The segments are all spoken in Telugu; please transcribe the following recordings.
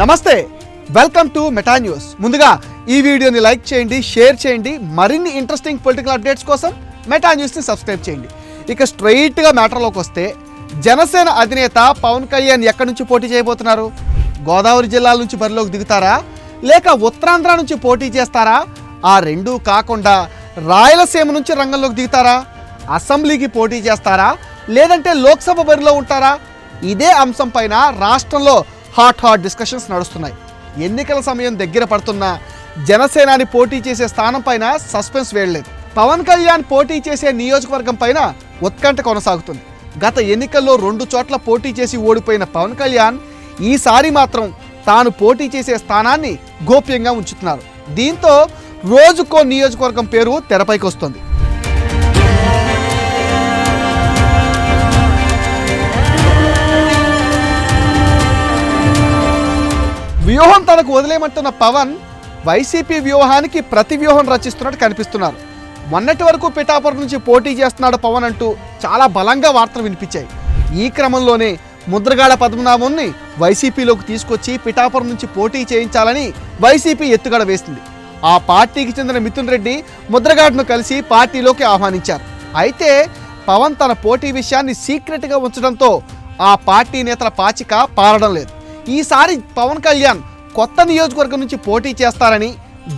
నమస్తే వెల్కమ్ టు మెటా న్యూస్ ముందుగా ఈ వీడియోని లైక్ చేయండి షేర్ చేయండి మరిన్ని ఇంట్రెస్టింగ్ పొలిటికల్ అప్డేట్స్ కోసం మెటా న్యూస్ని సబ్స్క్రైబ్ చేయండి. ఇక స్ట్రైట్గా మ్యాటర్లోకి వస్తే జనసేన అధినేత పవన్ కళ్యాణ్ ఎక్కడి నుంచి పోటీ చేయబోతున్నారు? గోదావరి జిల్లాల నుంచి బరిలోకి దిగుతారా? లేక ఉత్తరాంధ్ర నుంచి పోటీ చేస్తారా? ఆ రెండూ కాకుండా రాయలసీమ నుంచి రంగంలోకి దిగుతారా? అసెంబ్లీకి పోటీ చేస్తారా? లేదంటే లోక్సభ బరిలో ఉంటారా? ఇదే అంశం పైన రాష్ట్రంలో హాట్ హాట్ డిస్కషన్స్ నడుస్తున్నాయి. ఎన్నికల సమయం దగ్గర పడుతున్నా జనసేనాని పోటీ చేసే స్థానం పైన సస్పెన్స్ వేయలేదు. పవన్ కళ్యాణ్ పోటీ చేసే నియోజకవర్గం పైన ఉత్కంఠ కొనసాగుతుంది. గత ఎన్నికల్లో రెండు చోట్ల పోటీ చేసి ఓడిపోయిన పవన్ కళ్యాణ్ ఈసారి మాత్రం తాను పోటీ చేసే స్థానాన్ని గోప్యంగా ఉంచుతున్నారు. దీంతో రోజుకో నియోజకవర్గం పేరు తెరపైకి వస్తుంది. వ్యూహం తనకు వదిలేయమంటున్న పవన్ వైసీపీ వ్యూహానికి ప్రతి వ్యూహం రచిస్తున్నట్టు కనిపిస్తున్నారు. మొన్నటి వరకు పిఠాపురం నుంచి పోటీ చేస్తున్నాడు పవన్ అంటూ చాలా బలంగా వార్తలు వినిపించాయి. ఈ క్రమంలోనే ముద్రగాడ పద్మనాభంని వైసీపీలోకి తీసుకొచ్చి పిఠాపురం నుంచి పోటీ చేయించాలని వైసీపీ ఎత్తుగడ వేసింది. ఆ పార్టీకి చెందిన మిథున్ రెడ్డి ముద్రగాడ్ను కలిసి పార్టీలోకి ఆహ్వానించారు. అయితే పవన్ తన పోటీ విషయాన్ని సీక్రెట్గా ఉంచడంతో ఆ పార్టీ నేతల పాచిక పారడం లేదు. ఈసారి పవన్ కళ్యాణ్ కొత్త నియోజకవర్గం నుంచి పోటీ చేస్తారని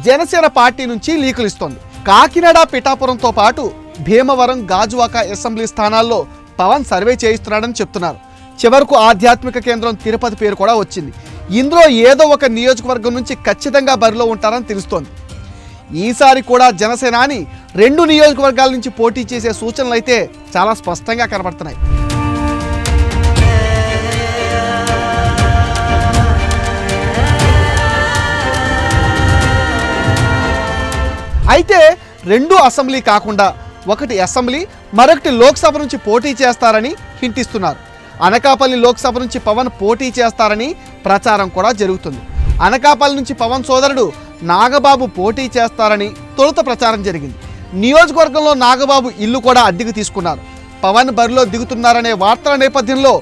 జనసేన పార్టీ నుంచి లీకులు ఇస్తోంది. కాకినాడ పిఠాపురంతో పాటు భీమవరం గాజువాక అసెంబ్లీ స్థానాల్లో పవన్ సర్వే చేయిస్తున్నాడని చెప్తున్నారు. చివరకు ఆధ్యాత్మిక కేంద్రం తిరుపతి పేరు కూడా వచ్చింది. ఇందులో ఏదో ఒక నియోజకవర్గం నుంచి ఖచ్చితంగా బరిలో ఉంటారని తెలుస్తోంది. ఈసారి కూడా జనసేనాని రెండు నియోజకవర్గాల నుంచి పోటీ చేసే సూచనలు అయితే చాలా స్పష్టంగా కనబడుతున్నాయి. అయితే రెండు అసెంబ్లీ కాకుండా ఒకటి అసెంబ్లీ మరొకటి లోక్సభ నుంచి పోటీ చేస్తారని హింటిస్తున్నారు. అనకాపల్లి లోక్సభ నుంచి పవన్ పోటీ చేస్తారని ప్రచారం కూడా జరుగుతుంది. అనకాపల్లి నుంచి పవన్ సోదరుడు నాగబాబు పోటీ చేస్తారని తొలుత ప్రచారం జరిగింది. నియోజకవర్గంలో నాగబాబు ఇల్లు కూడా అద్దెకు తీసుకున్నారు. పవన్ బరిలో దిగుతున్నారనే వార్తల నేపథ్యంలో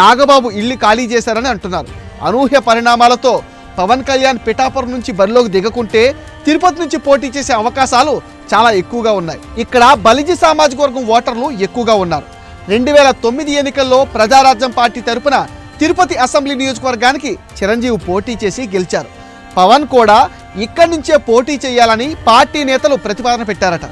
నాగబాబు ఇల్లు ఖాళీ చేశారని అంటున్నారు. అనూహ్య పరిణామాలతో పవన్ కళ్యాణ్ పిఠాపురం నుంచి బరిలోకి దిగకుంటే తిరుపతి నుంచి పోటీ చేసే అవకాశాలు చాలా ఎక్కువగా ఉన్నాయి. ఇక్కడ బలిజీ సామాజిక వర్గం ఓటర్లు ఎక్కువగా ఉన్నారు. రెండు వేల తొమ్మిది ఎన్నికల్లో ప్రజారాజ్యం పార్టీ తరపున తిరుపతి అసెంబ్లీ నియోజకవర్గానికి చిరంజీవి పోటీ చేసి గెలిచారు. పవన్ కూడా ఇక్కడి నుంచే పోటీ చేయాలని పార్టీ నేతలు ప్రతిపాదన పెట్టారట.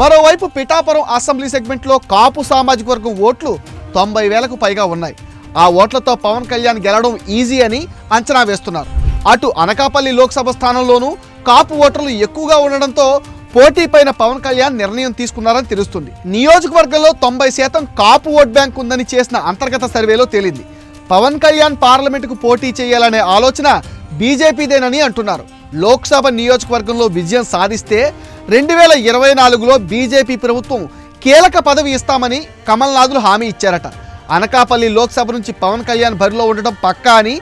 మరోవైపు పిఠాపురం అసెంబ్లీ సెగ్మెంట్లో కాపు సామాజిక వర్గం ఓట్లు తొంభై వేలకు పైగా ఉన్నాయి. ఆ ఓట్లతో పవన్ కళ్యాణ్ గెలవడం ఈజీ అని అంచనా వేస్తున్నారు. అటు అనకాపల్లి లోక్సభ స్థానంలోనూ కాపు ఓటర్లు ఎక్కువగా ఉండడంతో పోటీపైన పవన్ కళ్యాణ్ నిర్ణయం తీసుకున్నారని తెలుస్తుంది. నియోజకవర్గంలో తొంభై శాతం కాపు ఓట్ బ్యాంక్ ఉందని చేసిన అంతర్గత సర్వేలో తేలింది. పవన్ కళ్యాణ్ పార్లమెంటుకు పోటీ చేయాలనే ఆలోచన బీజేపీదేనని అంటున్నారు. లోక్సభ నియోజకవర్గంలో విజయం సాధిస్తే రెండు వేల ఇరవై నాలుగులో బీజేపీ ప్రభుత్వం కీలక పదవి ఇస్తామని కమల్నాథులు హామీ ఇచ్చారట. అనకాపల్లి లోక్సభ నుంచి పవన్ కళ్యాణ్ బరిలో ఉండడం పక్కా అని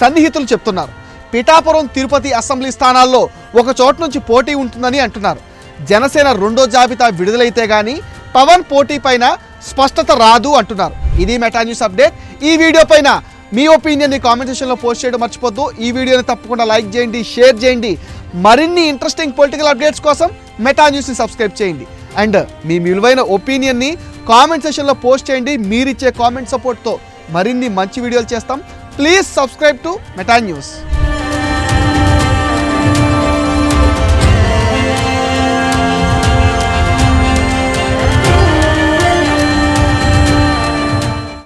సన్నిహితులు చెప్తున్నారు. పిఠాపురం తిరుపతి అసెంబ్లీ స్థానాల్లో ఒక చోటు నుంచి పోటీ ఉంటుందని అంటున్నారు. జనసేన రెండో జాబితా విడుదలైతే గానీ పవన్ పోటీ పైన స్పష్టత రాదు అంటున్నారు. ఇది మెటా న్యూస్ అప్డేట్. ఈ వీడియో పైన మీ ఒపీనియన్ని కామెంట్ సెక్షన్లో పోస్ట్ చేయడం మర్చిపోద్దు. ఈ వీడియోని తప్పకుండా లైక్ చేయండి షేర్ చేయండి. మరిన్ని ఇంట్రెస్టింగ్ పొలిటికల్ అప్డేట్స్ కోసం మెటా న్యూస్ని సబ్స్క్రైబ్ చేయండి. అండ్ మీ విలువైన ఒపీనియన్ని కామెంట్ సెషన్లో పోస్ట్ చేయండి. మీరిచ్చే కామెంట్ సపోర్ట్తో మరిన్ని మంచి వీడియోలు చేస్తాం. Please subscribe to Meta news